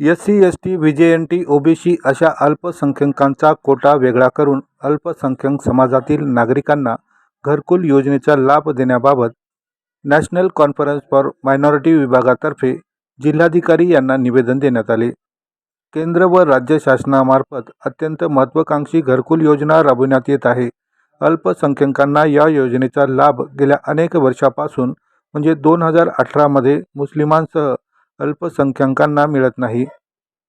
S C S T VJNT OBC T O B C अशा अल्पसंख्याकांचा कोटा वेगळा करून अल्पसंख्याक समाजातील नागरिकांना घरकुल योजनेचा लाभ देण्याबाबत नॅशनल कॉन्फरन्स फॉर मायनॉरिटी विभागातर्फे जिल्हाधिकारी यांना निवेदन देण्यात आले. केंद्र व राज्य शासनामार्फत अत्यंत महत्त्वाकांक्षी घरकुल योजना राबविण्यात येत आहे. अल्पसंख्याकांना या योजनेचा लाभ गेल्या अनेक वर्षापासून म्हणजे दोन हजार अठरामध्ये मुस्लिमांसह अल्पसंख्याकांना मिळत नाही.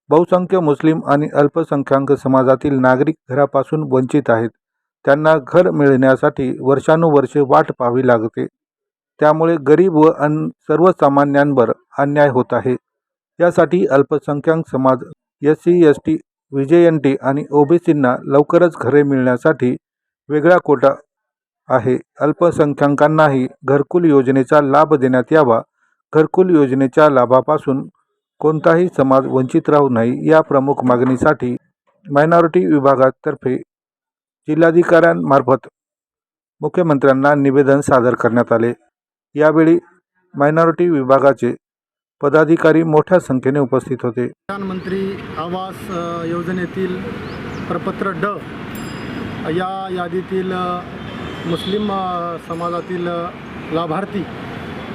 बहुसंख्य मुस्लिम आणि अल्पसंख्याक समाजातील नागरिक घरापासून वंचित आहेत. त्यांना घर मिळण्यासाठी वर्षानुवर्षे वाट पाहावी लागते. त्यामुळे गरीब व अन सर्वसामान्यांवर अन्याय होत आहे. यासाठी अल्पसंख्याक समाज S C S T V T आणि ओ बी सींना लवकरच घरे मिळण्यासाठी वेगळा कोटा आहे. अल्पसंख्याकांनाही घरकुल योजनेचा लाभ देण्यात यावा घरकुल योजनेच्या लाभापासून कोणताही समाज वंचित राहू नये या प्रमुख मागणीसाठी मायनॉरिटी विभागातर्फे जिल्हाधिकाऱ्यांमार्फत मुख्यमंत्र्यांना निवेदन सादर करण्यात आले. यावेळी मायनॉरिटी विभागाचे पदाधिकारी मोठ्या संख्येने उपस्थित होते. प्रधानमंत्री आवास योजनेतील प्रपत्र ड या यादीतील मुस्लिम समाजातील लाभार्थी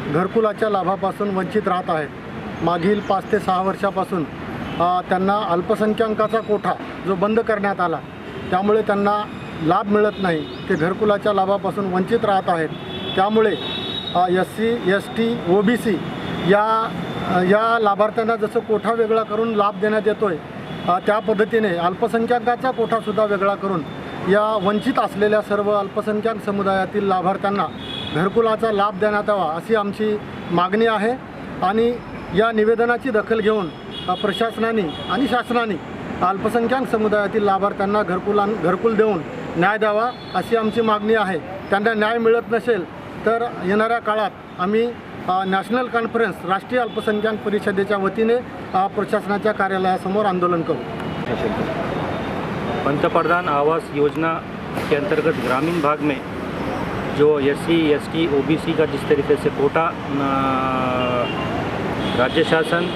घरकुलाच्या लाभापासून वंचित राहत आहेत मागील पाच ते सहा वर्षापासून त्यांना अल्पसंख्याकाचा कोठा जो बंद करण्यात आला त्यामुळे त्यांना लाभ मिळत नाही ते घरकुलाच्या लाभापासून वंचित राहत आहेत. त्यामुळे S C S T O B C या या लाभार्थ्यांना जसं कोठा वेगळा करून लाभ देण्यात येतो आहे त्या पद्धतीने अल्पसंख्याकाचा कोठासुद्धा वेगळा करून या वंचित असलेल्या सर्व अल्पसंख्याक समुदायातील लाभार्थ्यांना घरकुलाचा लाभ देण्यात यावा अशी आमची मागणी आहे. आणि या निवेदनाची दखल घेऊन प्रशासनाने आणि शासनाने अल्पसंख्याक समुदायातील लाभार्थ्यांना घरकुला घरकुल देऊन न्याय द्यावा अशी आमची मागणी आहे. त्यांना न्याय मिळत नसेल तर येणाऱ्या काळात आम्ही नॅशनल कॉन्फरन्स राष्ट्रीय अल्पसंख्याक परिषदेच्या वतीने प्रशासनाच्या कार्यालयासमोर आंदोलन करू. पंतप्रधान आवास योजना के अंतर्गत ग्रामीण भाग में जो S C S T O B C का जिस तरीके से कोटा राज्य शासन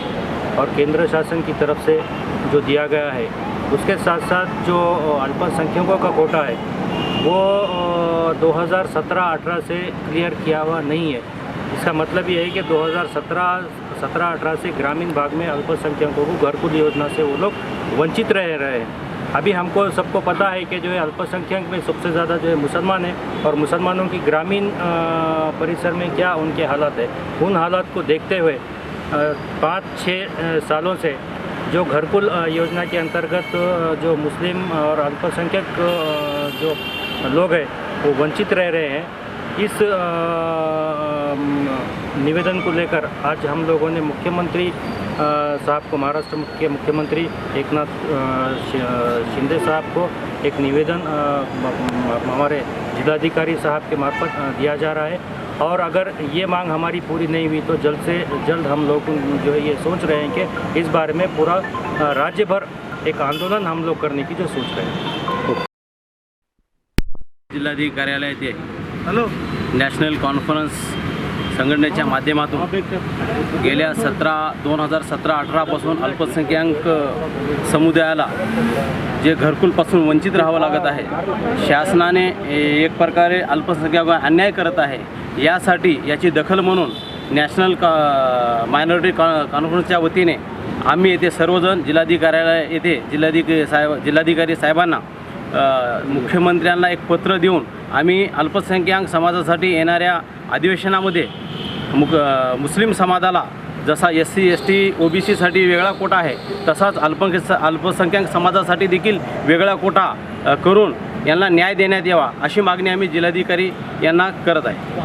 और केंद्र शासन की तरफ़ से जो दिया गया है, उसके साथ साथ जो अल्पसंख्यकों का कोटा है, वो दो हज़ार सत्रह अठारह से क्लियर किया हुआ नहीं है। इसका मतलब ये है कि 2017 सत्रह अठारह से ग्रामीण भाग में अल्पसंख्यकों को घरकुल योजना से वो लोग वंचित रह रहे हैं। अभी हमको सबको पता है कि जो है अल्पसंख्यक में सबसे ज़्यादा जो है मुसलमान है और मुसलमानों की ग्रामीण परिसर में क्या उनके हालात है। उन हालात को देखते हुए पाँच छः सालों से जो घरकुल योजना के अंतर्गत जो मुस्लिम और अल्पसंख्यक जो लोग हैं, वो वंचित रह रहे हैं। इस निवेदन को लेकर आज हम लोगों ने मुख्यमंत्री साहब को महाराष्ट्र के मुख्यमंत्री एकनाथ अ, शि- शिंदे साहब को एक निवेदन हमारे जिलाधिकारी साहब के मार्फत दिया जा रहा है। और अगर ये मांग हमारी पूरी नहीं हुई तो जल्द से जल्द हम लोग जो है ये सोच रहे हैं कि इस बारे में पूरा राज्य भर एक आंदोलन हम लोग करने की जो सोच रहे हैं। जिल्हाधिकारी कार्यालय येथे हॅलो। नॅशनल कॉन्फरन्स संघटनेच्या माध्यमातून गेल्या सतरा दोन हजार सतरा अठरापासून अल्पसंख्याक समुदायाला जे घरकुलपासून वंचित राहावं लागत आहे शासनाने एक प्रकारे अल्पसंख्याक अन्याय करत आहे यासाठी याची दखल म्हणून नॅशनल का मायनॉरिटी कॉ कॉन्फरन्सच्या वतीने आम्ही येथे सर्वजण जिल्हाधिकाऱ्याला येथे जिल्हाधिकारी साहेब जिल्हाधिकारी साहेबांना मुख्यमंत्र्यांना एक पत्र देऊन आम्ही अल्पसंख्याक समाजासाठी येणाऱ्या अधिवेशनामध्ये मुक मुस्लिम समाजाला जसा S C S T O B सीसाठी वेगळा कोटा आहे तसाच अल्पसंख्य अल्पसंख्याक समाजासाठी देखील वेगळा कोटा करून यांना न्याय देण्यात यावा अशी मागणी आम्ही जिल्हाधिकारी यांना करत आहे.